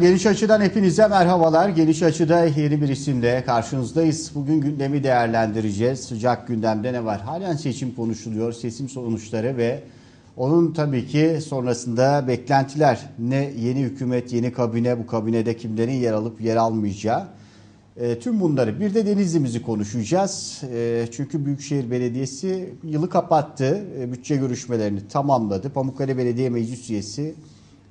Geniş Açı'dan hepinize merhabalar. Geniş Açı'da yeni bir isimle karşınızdayız. Bugün gündemi değerlendireceğiz. Sıcak gündemde ne var? Halen seçim konuşuluyor. Seçim sonuçları ve onun tabii ki sonrasında beklentiler. Ne yeni hükümet, yeni kabine, bu kabinede kimlerin yer alıp yer almayacağı. E, tüm bunları bir de Denizli'mizi konuşacağız. E, çünkü Büyükşehir Belediyesi yılı kapattı. E, bütçe görüşmelerini tamamladı. Pamukkale Belediye Meclis Üyesi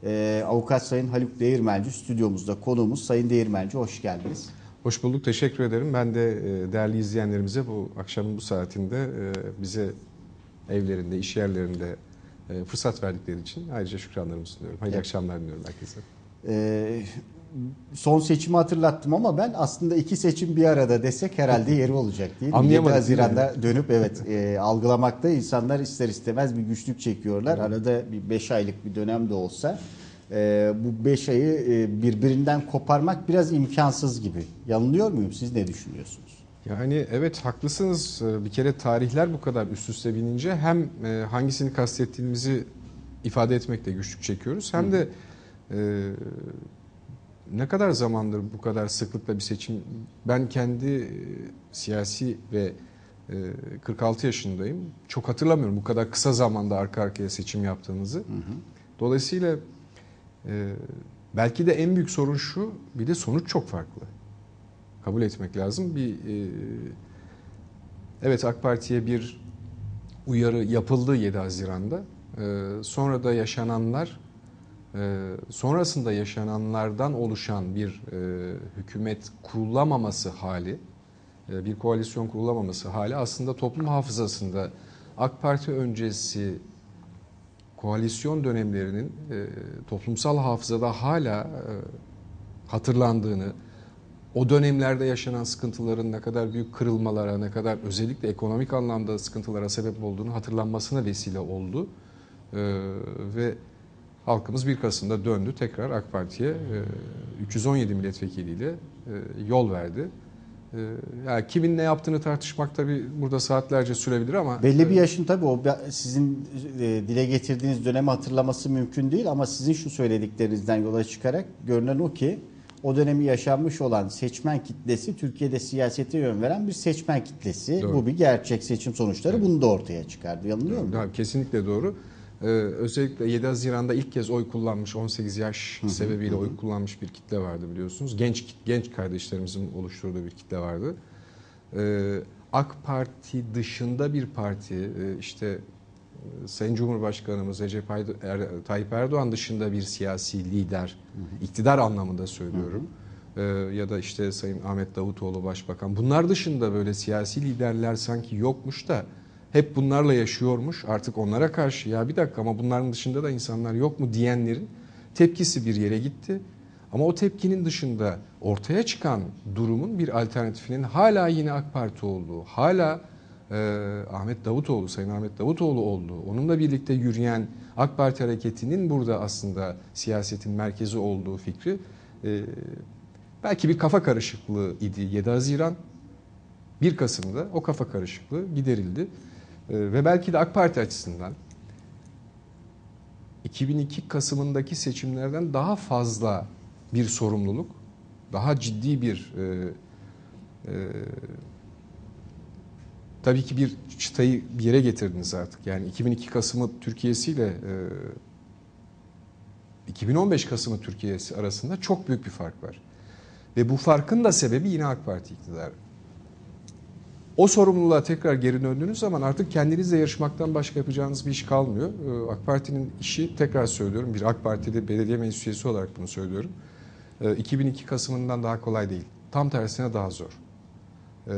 e, Avukat Sayın Haluk Değirmenci stüdyomuzda konuğumuz. Sayın Değirmenci hoş geldiniz. Hoş bulduk, teşekkür ederim. Ben de e, değerli izleyenlerimize bu akşamın bu saatinde e, bize evlerinde, iş yerlerinde e, fırsat verdikleri için ayrıca şükranlarımı sunuyorum. Hayırlı Evet. akşamlar diliyorum herkese. E, son seçimi hatırlattım ama ben aslında iki seçim bir arada desek herhalde yeri olacak değil mi? 7 Anlayamadık, Haziran'da dönüp evet e, algılamakta insanlar ister istemez bir güçlük çekiyorlar. Arada bir 5 aylık bir dönem de olsa e, bu 5 ayı e, birbirinden koparmak biraz imkansız gibi. Yanılıyor muyum? Siz ne düşünüyorsunuz? Yani evet haklısınız. E, Bir kere tarihler bu kadar üst üste binince hem e, hangisini kastettiğimizi ifade etmekte güçlük çekiyoruz hem de e, ne kadar zamandır bu kadar sıklıkla bir seçim ben kendi e, siyasi ve e, 46 yaşındayım. Çok hatırlamıyorum bu kadar kısa zamanda arka arkaya seçim yaptığımızı. Dolayısıyla e, belki de en büyük sorun şu bir de sonuç çok farklı. Kabul etmek lazım. Bir e, evet AK Parti'ye bir uyarı yapıldı 7 Haziran'da. E, sonra da yaşananlar sonrasında yaşananlardan oluşan bir e, hükümet kurulamaması hali, e, bir koalisyon kurulamaması hali aslında toplum hafızasında AK Parti öncesi koalisyon dönemlerinin e, toplumsal hafızada hala hatırlandığını, o dönemlerde yaşanan sıkıntıların ne kadar büyük kırılmalara, ne kadar özellikle ekonomik anlamda sıkıntılara sebep olduğunu hatırlanmasına vesile oldu. Ee, ve halkımız 1 Kasım'da döndü tekrar AK Parti'ye e, 317 milletvekiliyle e, yol verdi. E, yani kimin ne yaptığını tartışmak tabii burada saatlerce sürebilir ama Belli bir yaşın tabii o sizin e, dile getirdiğiniz dönemi hatırlaması mümkün değil ama sizin şu söylediklerinizden yola çıkarak görünen o ki o dönemi yaşanmış olan seçmen kitlesi Türkiye'de siyasete yön veren bir seçmen kitlesi. Doğru. Bu bir gerçek seçim sonuçları Evet. bunu da ortaya çıkardı. Yanılıyor muyum? Kesinlikle doğru. Ee, özellikle 7 Haziran'da ilk kez oy kullanmış 18 yaş sebebiyle oy kullanmış bir kitle vardı biliyorsunuz. Genç genç kardeşlerimizin oluşturduğu bir kitle vardı. Ee, AK Parti dışında bir parti e, işte e, Sayın Cumhurbaşkanımız Recep Er- Tayyip Erdoğan dışında bir siyasi lider, iktidar anlamında söylüyorum. Ee, ya da işte Sayın Ahmet Davutoğlu Başbakan. Bunlar dışında böyle siyasi liderler sanki yokmuş da hep bunlarla yaşıyormuş. Artık onlara karşı ya bir dakika ama bunların dışında da insanlar yok mu diyenlerin tepkisi bir yere gitti. Ama o tepkinin dışında ortaya çıkan durumun bir alternatifinin hala yine AK Parti olduğu, hala e, Ahmet Davutoğlu, Sayın Ahmet Davutoğlu olduğu, onunla birlikte yürüyen AK Parti hareketinin burada aslında siyasetin merkezi olduğu fikri e, belki bir kafa karışıklığı idi 7 Haziran. 1 Kasım'da o kafa karışıklığı giderildi. Ee, ve belki de AK Parti açısından 2002 Kasım'ındaki seçimlerden daha fazla bir sorumluluk, daha ciddi bir e, e, tabii ki bir çıtayı bir yere getirdiniz artık. Yani 2002 Kasım'ı Türkiye'siyle e, 2015 Kasım'ı Türkiye'si arasında çok büyük bir fark var. Ve bu farkın da sebebi yine AK Parti iktidarı. O sorumluluğa tekrar geri döndüğünüz zaman artık kendinizle yarışmaktan başka yapacağınız bir iş kalmıyor. Ee, AK Parti'nin işi tekrar söylüyorum bir AK Parti'de belediye meclis üyesi olarak bunu söylüyorum. Ee, 2002 Kasım'ından daha kolay değil. Tam tersine daha zor. Ee,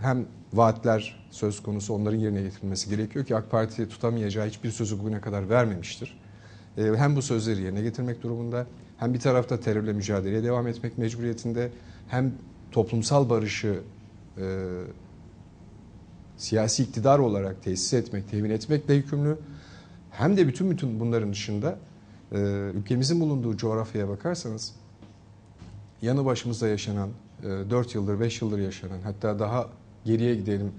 Hem vaatler söz konusu onların yerine getirilmesi gerekiyor ki AK Parti tutamayacağı hiçbir sözü bugüne kadar vermemiştir. Ee, Hem bu sözleri yerine getirmek durumunda hem bir tarafta terörle mücadeleye devam etmek mecburiyetinde hem toplumsal barışı e, siyasi iktidar olarak tesis etmek, temin etmekle yükümlü. Hem de bütün bütün bunların dışında e, ülkemizin bulunduğu coğrafyaya bakarsanız yanı başımızda yaşanan, e, 4 yıldır, 5 yıldır yaşanan hatta daha geriye gidelim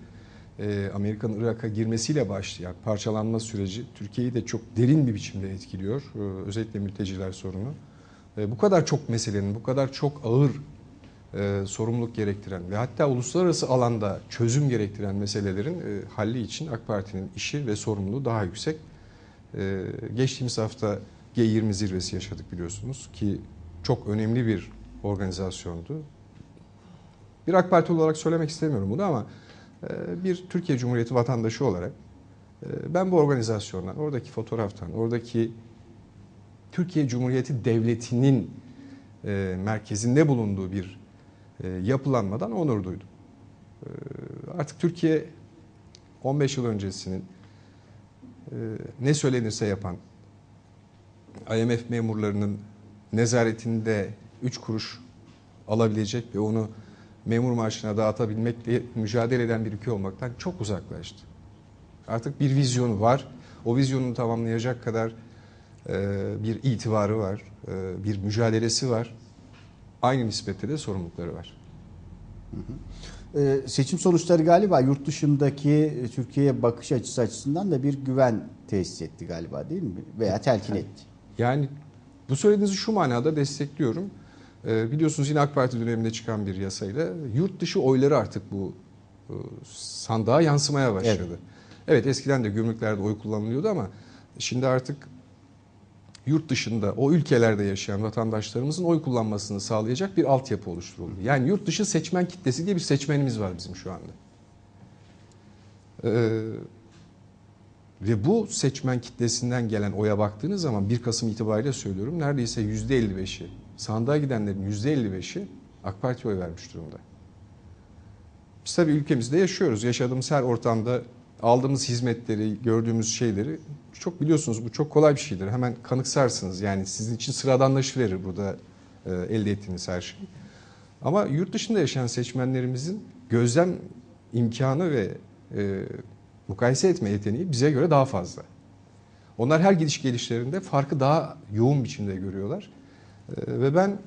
e, Amerika'nın Irak'a girmesiyle başlayan parçalanma süreci Türkiye'yi de çok derin bir biçimde etkiliyor. E, özellikle mülteciler sorunu. e, bu kadar çok meselenin, bu kadar çok ağır e, sorumluluk gerektiren ve hatta uluslararası alanda çözüm gerektiren meselelerin e, halli için AK Parti'nin işi ve sorumluluğu daha yüksek. E, geçtiğimiz hafta G20 zirvesi yaşadık biliyorsunuz ki çok önemli bir organizasyondu. Bir AK Parti olarak söylemek istemiyorum bunu ama e, bir Türkiye Cumhuriyeti vatandaşı olarak e, ben bu organizasyondan, oradaki fotoğraftan, oradaki Türkiye Cumhuriyeti Devleti'nin e, merkezinde bulunduğu bir yapılanmadan onur duydum. E, artık Türkiye 15 yıl öncesinin e, ne söylenirse yapan IMF memurlarının nezaretinde 3 kuruş alabilecek ve onu memur maaşına dağıtabilmekle mücadele eden bir ülke olmaktan çok uzaklaştı. Artık bir vizyonu var. O vizyonunu tamamlayacak kadar e, bir itibarı var, e, bir mücadelesi var. Aynı nispette de sorumlulukları var. Ee, seçim sonuçları galiba yurt dışındaki e, Türkiye'ye bakış açısı açısından da bir güven tesis etti galiba değil mi? Veya telkin etti. Yani bu söylediğinizi şu manada destekliyorum. Ee, biliyorsunuz yine AK Parti döneminde çıkan bir yasayla yurt dışı oyları artık bu e, sandığa yansımaya başladı. Evet. evet eskiden de gümrüklerde oy kullanılıyordu ama şimdi artık yurt dışında o ülkelerde yaşayan vatandaşlarımızın oy kullanmasını sağlayacak bir altyapı oluşturuldu. Yani yurt dışı seçmen kitlesi diye bir seçmenimiz var bizim şu anda. Ee, ve bu seçmen kitlesinden gelen oya baktığınız zaman 1 Kasım itibariyle söylüyorum neredeyse %55'i sandığa gidenlerin %55'i AK Parti'ye oy vermiş durumda. Biz tabii ülkemizde yaşıyoruz. Yaşadığımız her ortamda aldığımız hizmetleri, gördüğümüz şeyleri çok biliyorsunuz bu çok kolay bir şeydir. Hemen kanıksarsınız. Yani sizin için sıradanlaşıverir burada e, elde ettiğiniz her şey. Ama yurt dışında yaşayan seçmenlerimizin gözlem imkanı ve e, mukayese etme yeteneği bize göre daha fazla. Onlar her gidiş gelişlerinde farkı daha yoğun biçimde görüyorlar. E, ve ben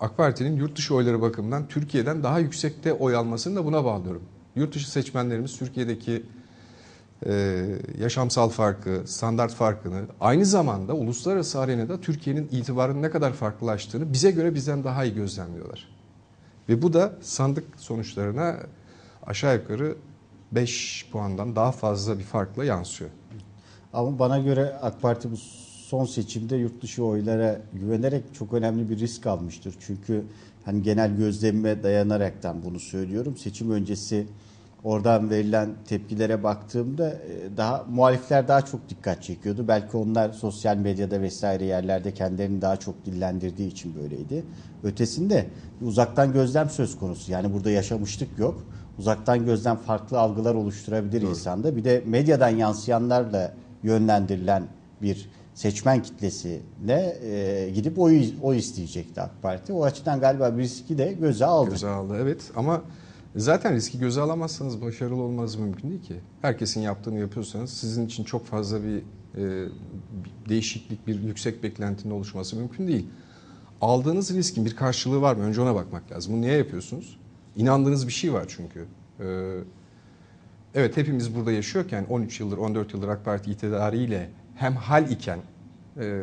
AK Parti'nin yurt dışı oyları bakımından Türkiye'den daha yüksekte oy almasını da buna bağlıyorum. Yurt dışı seçmenlerimiz Türkiye'deki e, yaşamsal farkı, standart farkını, aynı zamanda uluslararası arenada Türkiye'nin itibarının ne kadar farklılaştığını bize göre bizden daha iyi gözlemliyorlar. Ve bu da sandık sonuçlarına aşağı yukarı 5 puandan daha fazla bir farkla yansıyor. Ama bana göre AK Parti bu son seçimde yurt dışı oylara güvenerek çok önemli bir risk almıştır. Çünkü hani genel gözlemime dayanaraktan bunu söylüyorum. Seçim öncesi oradan verilen tepkilere baktığımda e, daha muhalifler daha çok dikkat çekiyordu. Belki onlar sosyal medyada vesaire yerlerde kendilerini daha çok dillendirdiği için böyleydi. Ötesinde uzaktan gözlem söz konusu. Yani burada yaşamışlık yok. Uzaktan gözlem farklı algılar oluşturabilir Doğru. insanda. Bir de medyadan yansıyanlarla yönlendirilen bir seçmen kitlesine e, gidip oy, oy isteyecekti AK Parti. O açıdan galiba bir riski de göze aldı. Göze aldı evet ama zaten riski göze alamazsanız başarılı olmanız mümkün değil ki. Herkesin yaptığını yapıyorsanız sizin için çok fazla bir e, değişiklik, bir yüksek beklentinin oluşması mümkün değil. Aldığınız riskin bir karşılığı var mı? Önce ona bakmak lazım. Bunu niye yapıyorsunuz? İnandığınız bir şey var çünkü. Ee, evet hepimiz burada yaşıyorken 13 yıldır, 14 yıldır AK Parti itidariyle hem hal iken e,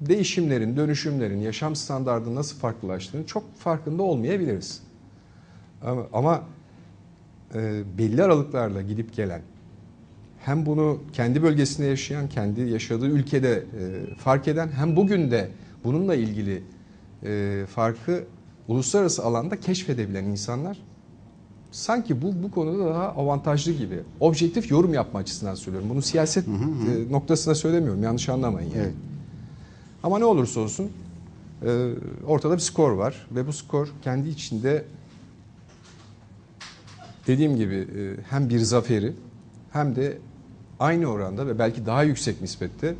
değişimlerin, dönüşümlerin, yaşam standartının nasıl farklılaştığını çok farkında olmayabiliriz. Ama, ama e, belli aralıklarla gidip gelen, hem bunu kendi bölgesinde yaşayan, kendi yaşadığı ülkede e, fark eden, hem bugün de bununla ilgili e, farkı uluslararası alanda keşfedebilen insanlar sanki bu bu konuda daha avantajlı gibi. Objektif yorum yapma açısından söylüyorum. Bunu siyaset hı hı hı. E, noktasına söylemiyorum. Yanlış anlamayın yani. Evet. Ama ne olursa olsun e, ortada bir skor var ve bu skor kendi içinde dediğim gibi e, hem bir zaferi hem de aynı oranda ve belki daha yüksek nispette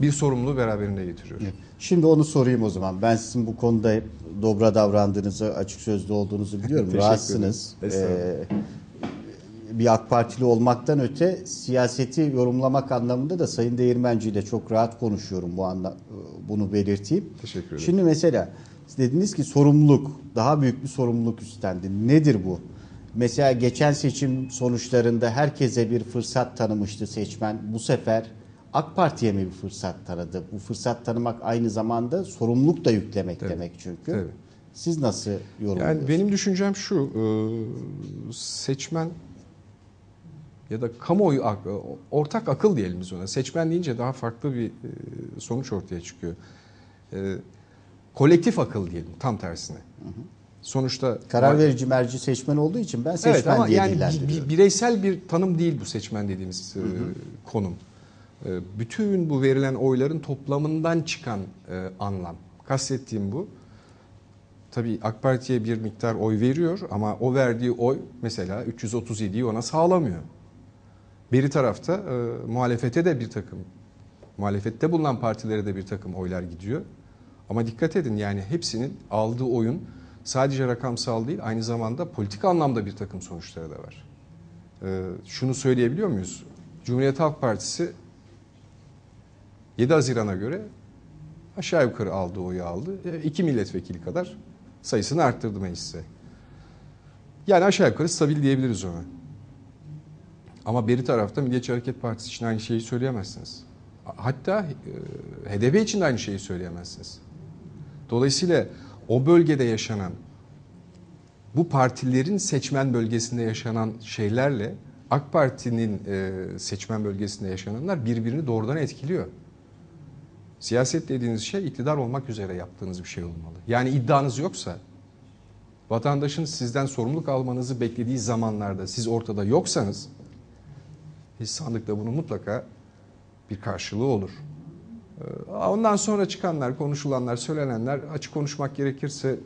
bir sorumluluğu beraberinde getiriyor. Şimdi onu sorayım o zaman. Ben sizin bu konuda hep dobra davrandığınızı, açık sözlü olduğunuzu biliyorum. Rahatsınız. Ee, bir AK Partili olmaktan öte siyaseti yorumlamak anlamında da Sayın Değirmenci ile çok rahat konuşuyorum bu anda bunu belirteyim. Teşekkür ederim. Şimdi mesela dediniz ki sorumluluk, daha büyük bir sorumluluk üstlendi. Nedir bu? Mesela geçen seçim sonuçlarında herkese bir fırsat tanımıştı seçmen. Bu sefer AK Parti'ye mi bir fırsat tanıdı? Bu fırsat tanımak aynı zamanda sorumluluk da yüklemek Tabii. demek çünkü. Tabii. Siz nasıl yorumluyorsunuz? Yani benim düşüncem şu, e, seçmen ya da kamuoyu ak- ortak akıl diyelim biz ona. Seçmen deyince daha farklı bir e, sonuç ortaya çıkıyor. E, Kolektif akıl diyelim tam tersine. Sonuçta Karar verici merci seçmen olduğu için ben seçmen Evet ama diye yani bireysel bir tanım değil bu seçmen dediğimiz e, konum. E, bütün bu verilen oyların toplamından çıkan e, anlam. Kastettiğim bu. Tabii AK Parti'ye bir miktar oy veriyor ama o verdiği oy mesela 337'yi ona sağlamıyor. Beri tarafta e, muhalefete de bir takım, muhalefette bulunan partilere de bir takım oylar gidiyor. Ama dikkat edin yani hepsinin aldığı oyun sadece rakamsal değil aynı zamanda politik anlamda bir takım sonuçları da var. E, şunu söyleyebiliyor muyuz? Cumhuriyet Halk Partisi 7 Haziran'a göre aşağı yukarı aldığı oyu aldı. E, iki milletvekili kadar sayısını arttırdı meclise. Yani aşağı yukarı stabil diyebiliriz ona. Ama beri tarafta Milliyetçi Hareket Partisi için aynı şeyi söyleyemezsiniz. Hatta e, HDP için de aynı şeyi söyleyemezsiniz. Dolayısıyla o bölgede yaşanan bu partilerin seçmen bölgesinde yaşanan şeylerle AK Parti'nin e, seçmen bölgesinde yaşananlar birbirini doğrudan etkiliyor. Siyaset dediğiniz şey iktidar olmak üzere yaptığınız bir şey olmalı. Yani iddianız yoksa vatandaşın sizden sorumluluk almanızı beklediği zamanlarda siz ortada yoksanız hiç sandıkta bunun mutlaka bir karşılığı olur. Ee, Ondan sonra çıkanlar, konuşulanlar, söylenenler açık konuşmak gerekirse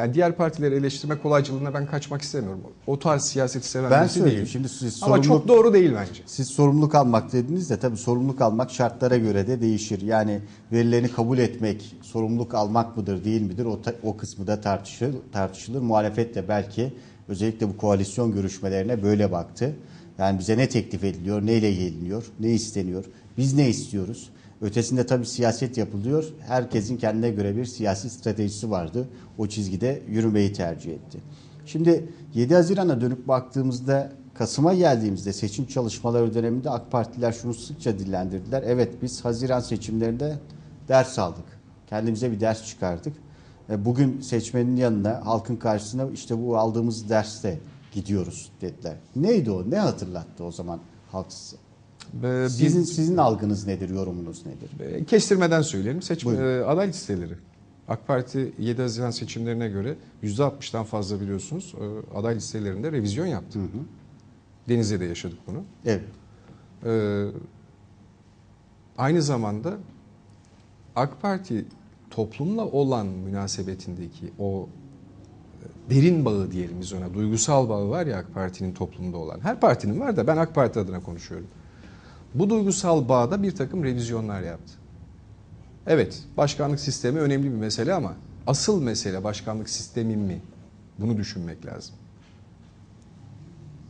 yani diğer partileri eleştirme kolaycılığına ben kaçmak istemiyorum. O tarz siyaseti seven Ben birisi söyleyeyim. değilim. Şimdi siz Ama çok doğru değil bence. siz sorumluluk almak dediniz de tabii sorumluluk almak şartlara göre de değişir. Yani verilerini kabul etmek sorumluluk almak mıdır değil midir o, o kısmı da tartışılır, tartışılır. Muhalefet de belki özellikle bu koalisyon görüşmelerine böyle baktı. Yani bize ne teklif ediliyor, neyle geliniyor, ne isteniyor, biz ne istiyoruz? Ötesinde tabii siyaset yapılıyor. Herkesin kendine göre bir siyasi stratejisi vardı. O çizgide yürümeyi tercih etti. Şimdi 7 Haziran'a dönüp baktığımızda Kasım'a geldiğimizde seçim çalışmaları döneminde AK Partiler şunu sıkça dillendirdiler. Evet biz Haziran seçimlerinde ders aldık. Kendimize bir ders çıkardık. E, Bugün seçmenin yanına, halkın karşısına işte bu aldığımız derste gidiyoruz dediler. Neydi o? Ne hatırlattı o zaman halk size? Ee, Sizin, sizin algınız nedir, yorumunuz nedir? E, Kestirmeden söyleyelim. Seçim, e, aday listeleri. AK Parti 7 Haziran seçimlerine göre %60'dan fazla biliyorsunuz e, aday listelerinde revizyon yaptı. Denizli'de yaşadık bunu. Evet. E, aynı zamanda AK Parti toplumla olan münasebetindeki o e, derin bağı diyelim biz ona, duygusal bağı var ya AK Parti'nin toplumda olan. Her partinin var da ben AK Parti adına konuşuyorum. Bu duygusal bağda bir takım revizyonlar yaptı. Evet, başkanlık sistemi önemli bir mesele ama asıl mesele başkanlık sistemi mi? Bunu düşünmek lazım.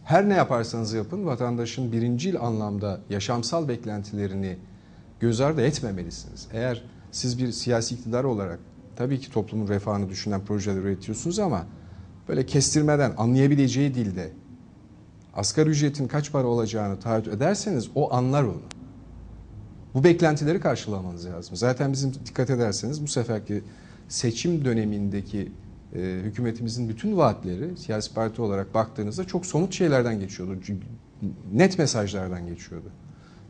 Her ne yaparsanız yapın vatandaşın birincil anlamda yaşamsal beklentilerini göz ardı etmemelisiniz. Eğer siz bir siyasi iktidar olarak tabii ki toplumun refahını düşünen projeler üretiyorsunuz ama böyle kestirmeden anlayabileceği dilde asgari ücretin kaç para olacağını taahhüt ederseniz o anlar onu. Bu beklentileri karşılamanız lazım. Zaten bizim dikkat ederseniz bu seferki seçim dönemindeki e, hükümetimizin bütün vaatleri siyasi parti olarak baktığınızda çok somut şeylerden geçiyordu. Net mesajlardan geçiyordu.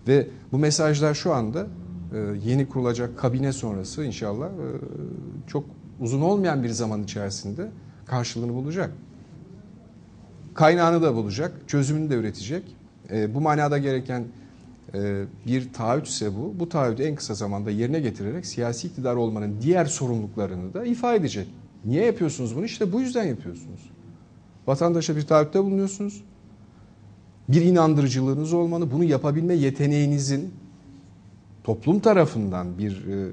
Ve bu mesajlar şu anda e, yeni kurulacak kabine sonrası inşallah e, çok uzun olmayan bir zaman içerisinde karşılığını bulacak. Kaynağını da bulacak, çözümünü de üretecek. E, bu manada gereken e, bir taahhüt ise bu. Bu taahhütü en kısa zamanda yerine getirerek siyasi iktidar olmanın diğer sorumluluklarını da ifade edecek. Niye yapıyorsunuz bunu? İşte bu yüzden yapıyorsunuz. Vatandaşa bir taahhütte bulunuyorsunuz. Bir inandırıcılığınız olmalı. Bunu yapabilme yeteneğinizin toplum tarafından bir e,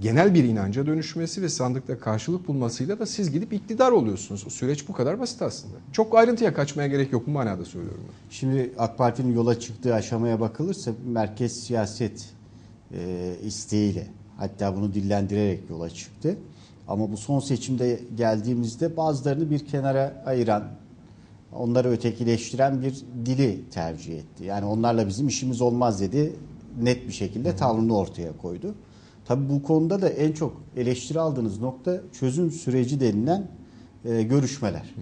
genel bir inanca dönüşmesi ve sandıkta karşılık bulmasıyla da siz gidip iktidar oluyorsunuz. O süreç bu kadar basit aslında. Çok ayrıntıya kaçmaya gerek yok bu manada söylüyorum. ben. Şimdi AK Parti'nin yola çıktığı aşamaya bakılırsa merkez siyaset e, isteğiyle hatta bunu dillendirerek yola çıktı. Ama bu son seçimde geldiğimizde bazılarını bir kenara ayıran onları ötekileştiren bir dili tercih etti. Yani onlarla bizim işimiz olmaz dedi. Net bir şekilde tavrını ortaya koydu. Tabii bu konuda da en çok eleştiri aldığınız nokta çözüm süreci denilen e, görüşmeler.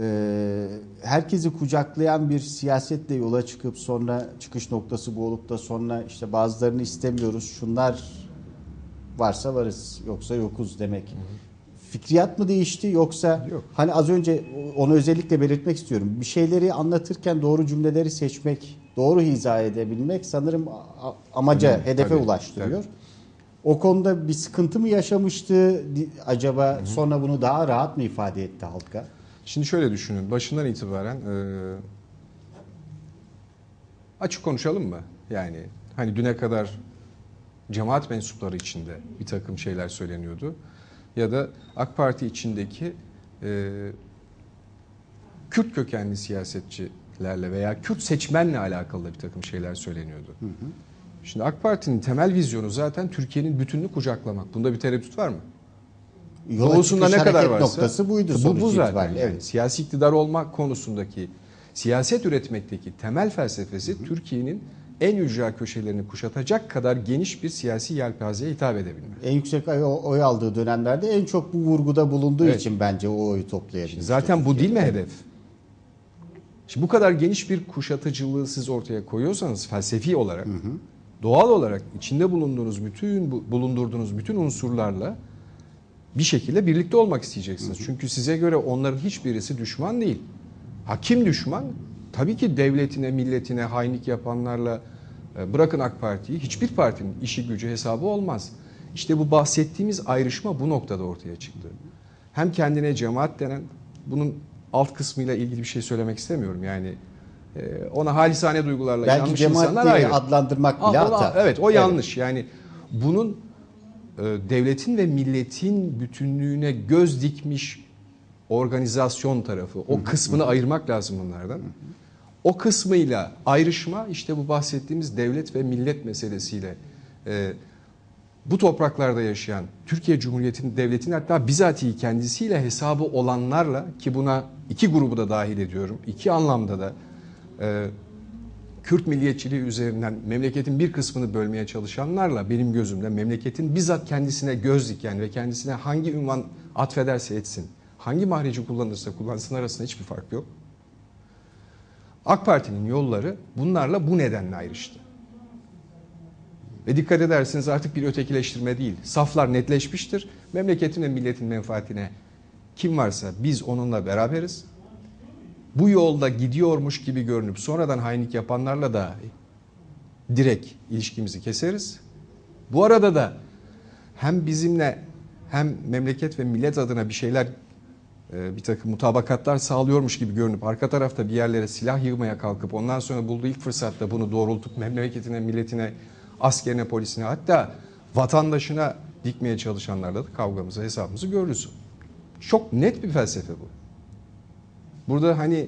E, herkesi kucaklayan bir siyasetle yola çıkıp sonra çıkış noktası bu olup da sonra işte bazılarını istemiyoruz. Şunlar varsa varız yoksa yokuz demek. Fikriyat mı değişti yoksa Yok. hani az önce onu özellikle belirtmek istiyorum. Bir şeyleri anlatırken doğru cümleleri seçmek, doğru hizaya edebilmek sanırım amaca, Önemli, hedefe tabii, ulaştırıyor. O konuda bir sıkıntı mı yaşamıştı acaba? Sonra bunu daha rahat mı ifade etti halka? Şimdi şöyle düşünün. Başından itibaren e, açık konuşalım mı? Yani hani düne kadar cemaat mensupları içinde bir takım şeyler söyleniyordu. Ya da AK Parti içindeki e, Kürt kökenli siyasetçilerle veya Kürt seçmenle alakalı da bir takım şeyler söyleniyordu. Şimdi AK Parti'nin temel vizyonu zaten Türkiye'nin bütününü kucaklamak. Bunda bir tereddüt var mı? Yola Doğusunda ne kadar varsa noktası buydu bu, sonuç bu zaten. itibariyle. Evet. Siyasi iktidar olmak konusundaki siyaset üretmekteki temel felsefesi Türkiye'nin en ücra köşelerini kuşatacak kadar geniş bir siyasi yelpazeye hitap edebilmek. En yüksek oy, oy aldığı dönemlerde en çok bu vurguda bulunduğu Evet. için bence o oyu toplayabildi. Zaten bu değil mi hedef? Şimdi bu kadar geniş bir kuşatıcılığı siz ortaya koyuyorsanız felsefi olarak, doğal olarak içinde bulunduğunuz bütün bu- bulundurduğunuz bütün unsurlarla bir şekilde birlikte olmak isteyeceksiniz. Çünkü size göre onların hiçbirisi düşman değil. Ha kim düşman? Tabii ki devletine, milletine hainlik yapanlarla e, bırakın AK Parti'yi hiçbir partinin işi gücü hesabı olmaz. İşte bu bahsettiğimiz ayrışma bu noktada ortaya çıktı. Hem kendine cemaat denen bunun alt kısmıyla ilgili bir şey söylemek istemiyorum. Yani e, ona halisane duygularla Belki yanlış cemaat insanlar diye ayrı. adlandırmak bile o- hata. Evet o yanlış. Yani bunun e, devletin ve milletin bütünlüğüne göz dikmiş organizasyon tarafı. O kısmını ayırmak lazım bunlardan. O kısmıyla ayrışma işte bu bahsettiğimiz devlet ve millet meselesiyle e, bu topraklarda yaşayan Türkiye Cumhuriyeti'nin devletin hatta bizatihi kendisiyle hesabı olanlarla ki buna iki grubu da dahil ediyorum. iki anlamda da e, Kürt milliyetçiliği üzerinden memleketin bir kısmını bölmeye çalışanlarla benim gözümde memleketin bizzat kendisine göz diken ve kendisine hangi ünvan atfederse etsin, hangi mahreci kullanırsa kullansın arasında hiçbir fark yok. AK Parti'nin yolları bunlarla bu nedenle ayrıştı. Ve dikkat edersiniz artık bir ötekileştirme değil. Saflar netleşmiştir. Memleketin ve milletin menfaatine kim varsa biz onunla beraberiz. Bu yolda gidiyormuş gibi görünüp sonradan hainlik yapanlarla da direkt ilişkimizi keseriz. Bu arada da hem bizimle hem memleket ve millet adına bir şeyler e, bir takım mutabakatlar sağlıyormuş gibi görünüp arka tarafta bir yerlere silah yığmaya kalkıp ondan sonra bulduğu ilk fırsatta bunu doğrultup memleketine, milletine, askerine, polisine hatta vatandaşına dikmeye çalışanlarla da kavgamızı, hesabımızı görürüz. Çok net bir felsefe bu. Burada hani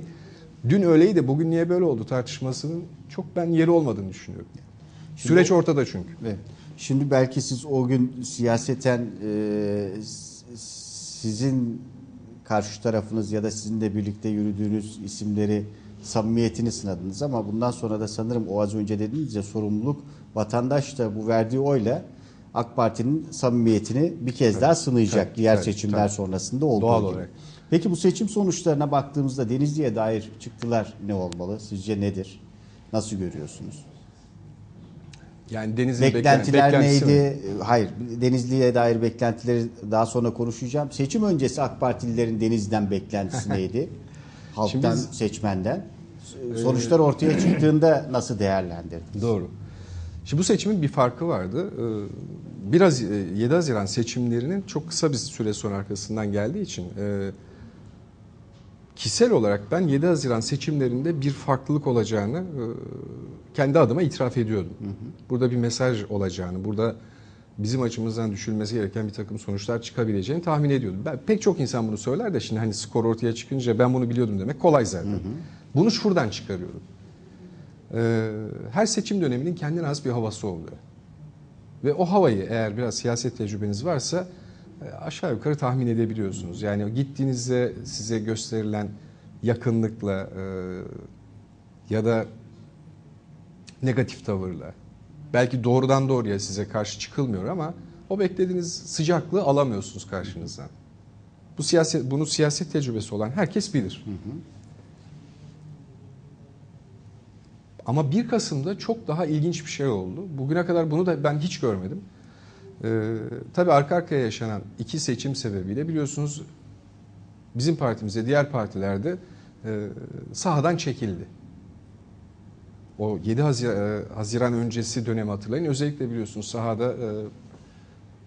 dün öyleydi bugün niye böyle oldu tartışmasının çok ben yeri olmadığını düşünüyorum. Şimdi Süreç ortada çünkü. Evet. Şimdi belki siz o gün siyaseten e, sizin karşı tarafınız ya da sizinle birlikte yürüdüğünüz isimleri samimiyetini sınadınız ama bundan sonra da sanırım o az önce dediğiniz ya sorumluluk vatandaş da bu verdiği oyla AK Parti'nin samimiyetini bir kez daha sınayacak tabii, diğer tabii, seçimler tabii. sonrasında olduğu Doğal gibi. olarak. Peki bu seçim sonuçlarına baktığımızda Denizli'ye dair çıktılar ne olmalı? Sizce nedir? Nasıl görüyorsunuz? Yani Deniz'in Beklentiler beklentisi mi? neydi? Hayır, Denizli'ye dair beklentileri daha sonra konuşacağım. Seçim öncesi AK Partililerin Denizli'den beklentisi neydi? Halktan, Şimdi biz- seçmenden. Sonuçlar ortaya çıktığında nasıl değerlendirdiniz? Doğru. Şimdi bu seçimin bir farkı vardı. Ee, Biraz e, 7 Haziran seçimlerinin çok kısa bir süre sonra arkasından geldiği için e, kişisel olarak ben 7 Haziran seçimlerinde bir farklılık olacağını e, kendi adıma itiraf ediyordum. Burada bir mesaj olacağını, burada bizim açımızdan düşülmesi gereken bir takım sonuçlar çıkabileceğini tahmin ediyordum. Ben, pek çok insan bunu söyler de şimdi hani skor ortaya çıkınca ben bunu biliyordum demek kolay zaten. Bunu şuradan çıkarıyorum. Ee, her seçim döneminin kendine az bir havası oluyor. Ve o havayı eğer biraz siyaset tecrübeniz varsa e, aşağı yukarı tahmin edebiliyorsunuz. Yani gittiğinizde size gösterilen yakınlıkla e, ya da negatif tavırla belki doğrudan doğruya size karşı çıkılmıyor ama o beklediğiniz sıcaklığı alamıyorsunuz karşınızdan. Bu siyaset bunu siyaset tecrübesi olan herkes bilir. Ama 1 Kasım'da çok daha ilginç bir şey oldu. Bugüne kadar bunu da ben hiç görmedim. Ee, tabii arka arkaya yaşanan iki seçim sebebiyle biliyorsunuz bizim partimizde diğer partilerde e, sahadan çekildi. O 7 Haziran, e, Haziran öncesi dönemi hatırlayın. Özellikle biliyorsunuz sahada e,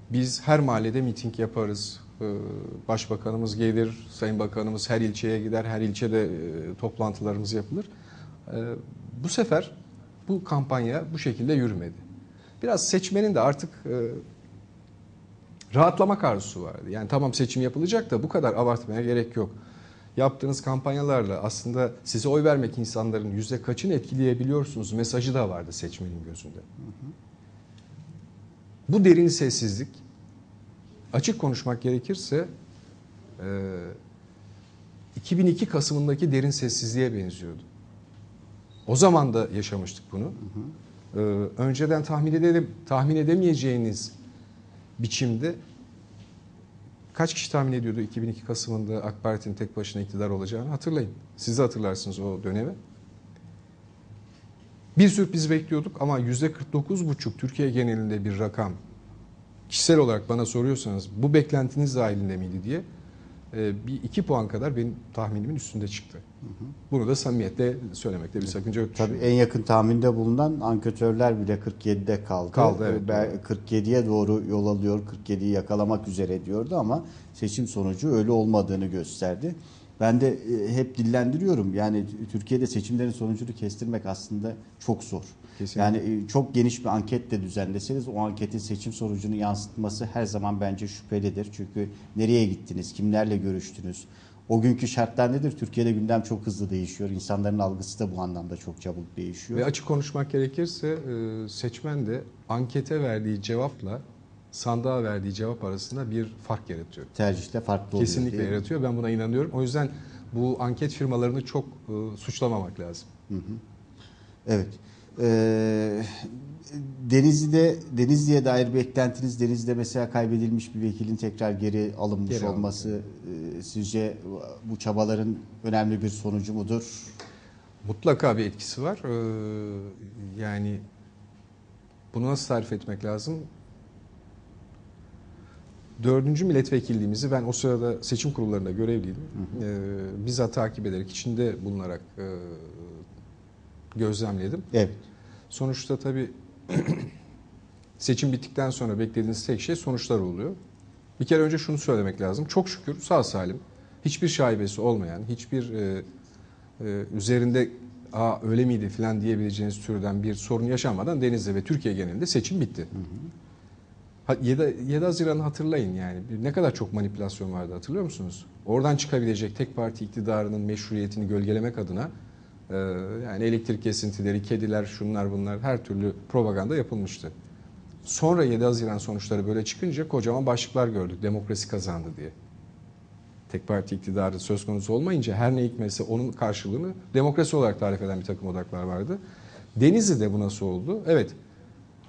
biz her mahallede miting yaparız. E, Başbakanımız gelir, Sayın Bakanımız her ilçeye gider, her ilçede e, toplantılarımız yapılır. E, Bu sefer bu kampanya bu şekilde yürümedi. Biraz seçmenin de artık e, rahatlamak arzusu vardı. Yani tamam seçim yapılacak da bu kadar abartmaya gerek yok. Yaptığınız kampanyalarla aslında size oy vermek insanların yüzde kaçını etkileyebiliyorsunuz mesajı da vardı seçmenin gözünde. Bu derin sessizlik açık konuşmak gerekirse e, 2002 Kasım'ındaki derin sessizliğe benziyordu. O zaman da yaşamıştık bunu. Ee, önceden tahmin edelim, tahmin edemeyeceğiniz biçimde kaç kişi tahmin ediyordu 2002 Kasım'ında AK Parti'nin tek başına iktidar olacağını hatırlayın. Siz de hatırlarsınız o dönemi. Bir sürpriz bekliyorduk ama %49,5 Türkiye genelinde bir rakam. Kişisel olarak bana soruyorsanız bu beklentiniz dahilinde miydi diye e, bir iki puan kadar benim tahminimin üstünde çıktı. Bunu da samimiyetle söylemekte bir sakınca yok. Tabii en yakın tahminde bulunan anketörler bile 47'de kaldı. Kaldı, evet, Ben 47'ye doğru yol alıyor, 47'yi yakalamak üzere diyordu ama seçim sonucu öyle olmadığını gösterdi. Ben de e, hep dillendiriyorum. Yani Türkiye'de seçimlerin sonucunu kestirmek aslında çok zor. Kesinlikle. Yani e, çok geniş bir anket de düzenleseniz o anketin seçim sonucunu yansıtması her zaman bence şüphelidir. Çünkü nereye gittiniz, kimlerle görüştünüz, o günkü şartlar nedir? Türkiye'de gündem çok hızlı değişiyor. İnsanların algısı da bu anlamda çok çabuk değişiyor. Ve açık konuşmak gerekirse e, seçmen de ankete verdiği cevapla sandığa verdiği cevap arasında bir fark yaratıyor. Tercihte farklı oluyor. Kesinlikle yaratıyor. Ben buna inanıyorum. O yüzden bu anket firmalarını çok e, suçlamamak lazım. Evet. Ee, Denizli'de Denizli'ye dair beklentiniz Denizli'de mesela kaybedilmiş bir vekilin tekrar geri alınmış Geri olması e, sizce bu çabaların önemli bir sonucu mudur? Mutlaka bir etkisi var. Ee, yani bunu nasıl tarif etmek lazım? Dördüncü milletvekilliğimizi ben o sırada seçim kurullarında görevliydim. Ee, bizzat takip ederek, içinde bulunarak e, gözlemledim. Evet. Sonuçta tabii seçim bittikten sonra beklediğiniz tek şey sonuçlar oluyor. Bir kere önce şunu söylemek lazım. Çok şükür sağ salim, hiçbir şaibesi olmayan, hiçbir e, e, üzerinde Aa, öyle miydi falan diyebileceğiniz türden bir sorun yaşanmadan Denizli ve Türkiye genelinde seçim bitti. Ha, 7, 7 Haziran'ı hatırlayın yani. Ne kadar çok manipülasyon vardı hatırlıyor musunuz? Oradan çıkabilecek tek parti iktidarının meşruiyetini gölgelemek adına yani elektrik kesintileri, kediler, şunlar bunlar her türlü propaganda yapılmıştı. Sonra 7 Haziran sonuçları böyle çıkınca kocaman başlıklar gördük. Demokrasi kazandı diye. Tek parti iktidarı söz konusu olmayınca her ne hikmetse onun karşılığını demokrasi olarak tarif eden bir takım odaklar vardı. Denizli'de bu nasıl oldu? Evet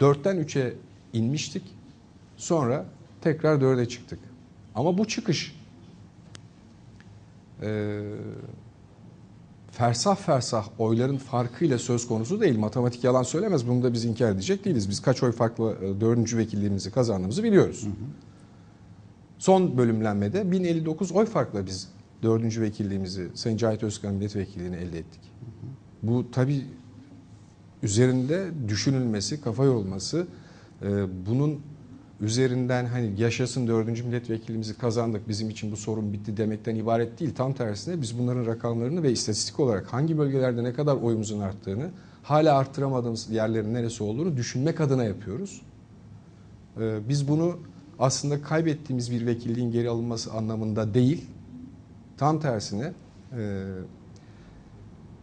4'ten 3'e inmiştik. Sonra tekrar 4'e çıktık. Ama bu çıkış e, fersah fersah oyların farkıyla söz konusu değil. Matematik yalan söylemez. Bunu da biz inkar edecek değiliz. Biz kaç oy farklı e, dördüncü vekilliğimizi kazandığımızı biliyoruz. Son bölümlenmede 1059 oy farkla biz dördüncü vekilliğimizi Sayın Cahit Özkan milletvekilliğini elde ettik. Bu tabi üzerinde düşünülmesi, kafa yorulması, e, bunun üzerinden hani yaşasın dördüncü milletvekilimizi kazandık bizim için bu sorun bitti demekten ibaret değil. Tam tersine biz bunların rakamlarını ve istatistik olarak hangi bölgelerde ne kadar oyumuzun arttığını hala arttıramadığımız yerlerin neresi olduğunu düşünmek adına yapıyoruz. Ee, Biz bunu aslında kaybettiğimiz bir vekilliğin geri alınması anlamında değil, tam tersine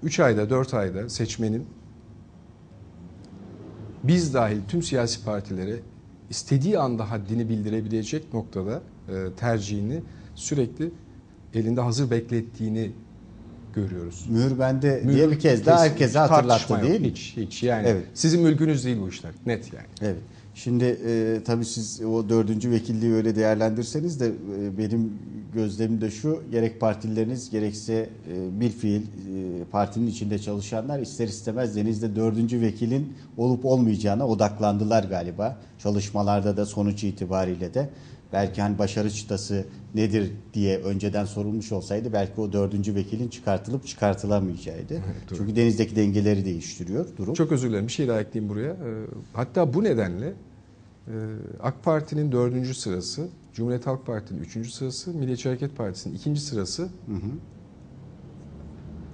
3 ayda 4 ayda seçmenin biz dahil tüm siyasi partilere istediği anda haddini bildirebilecek noktada e, tercihini sürekli elinde hazır beklettiğini görüyoruz. Mühür bende Mühür diye bir kez daha herkese hatırlattı değil mi? Hiç, hiç yani. Evet. Sizin mülkünüz değil bu işler. Net yani. Evet. Şimdi e, tabii siz o dördüncü vekilliği öyle değerlendirseniz de e, benim gözlemim de şu gerek partilileriniz gerekse e, bir fiil e, partinin içinde çalışanlar ister istemez denizde dördüncü vekilin olup olmayacağına odaklandılar galiba. Çalışmalarda da sonuç itibariyle de belki hani başarı çıtası nedir diye önceden sorulmuş olsaydı belki o dördüncü vekilin çıkartılıp çıkartılamayacağıydı. doğru. Çünkü denizdeki dengeleri değiştiriyor durum. Çok özür dilerim bir şey daha ekleyeyim buraya. Ee, Hatta bu nedenle AK Parti'nin dördüncü sırası, Cumhuriyet Halk Partisi'nin üçüncü sırası, Milliyetçi Hareket Partisi'nin ikinci sırası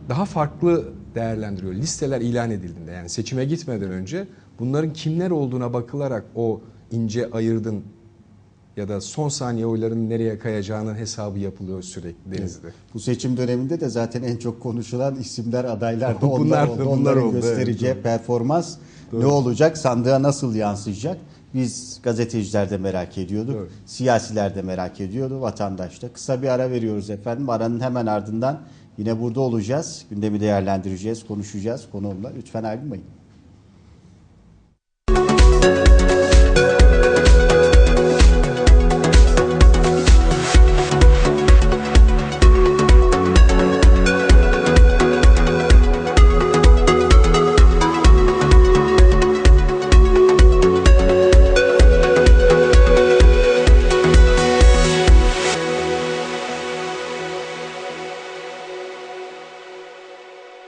daha farklı değerlendiriyor. Listeler ilan edildiğinde yani seçime gitmeden önce bunların kimler olduğuna bakılarak o ince ayırdın ya da son saniye oyların nereye kayacağının hesabı yapılıyor sürekli denizde. Bu seçim döneminde de zaten en çok konuşulan isimler adaylar da onlar Bunlar oldu. bunlar Onların oldu, evet, göstereceği doğru. performans ne olacak? Sandığa nasıl yansıyacak? Biz gazeteciler de merak ediyorduk. Doğru. Siyasiler de merak ediyordu. Vatandaş da. Kısa bir ara veriyoruz efendim. Aranın hemen ardından yine burada olacağız. Gündemi değerlendireceğiz, konuşacağız konuğumla. Lütfen ayrılmayın.